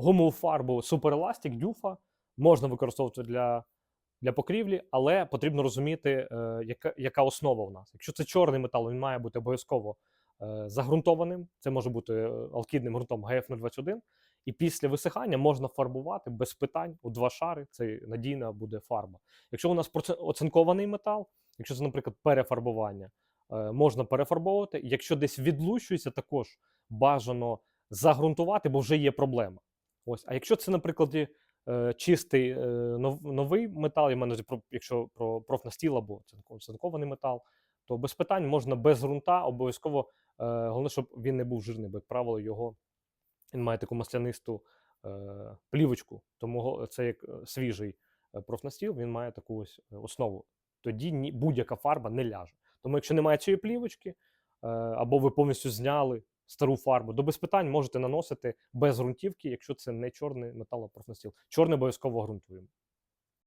Гумову фарбу Super Elastic, дюфа можна використовувати для, для покрівлі, але потрібно розуміти, е, яка, яка основа у нас. Якщо це чорний метал, він має бути обов'язково е, загрунтованим. Це може бути е, алкідним ґрунтом ГФ-021. І після висихання можна фарбувати без питань у два шари. Це надійна буде фарба. Якщо у нас оцинкований метал, якщо це, наприклад, перефарбування, е, можна перефарбовувати. Якщо десь відлущується, також бажано загрунтувати, бо вже є проблема. Ось. А якщо це, наприклад, е, чистий е, новий метал, я про, якщо про профнастіл або цинко- цинкований метал, то без питань можна без ґрунта обов'язково. Е, головне, щоб він не був жирний, бо, як правило, його він має таку маслянисту плівочку, тому це як свіжий профнастіл, він має таку ось основу. Тоді будь-яка фарба не ляже. Тому якщо немає цієї плівочки, або ви повністю зняли стару фарбу, До без питань можете наносити без ґрунтівки, якщо це не чорний металопрофнастіл. Чорний обов'язково ґрунтуємо.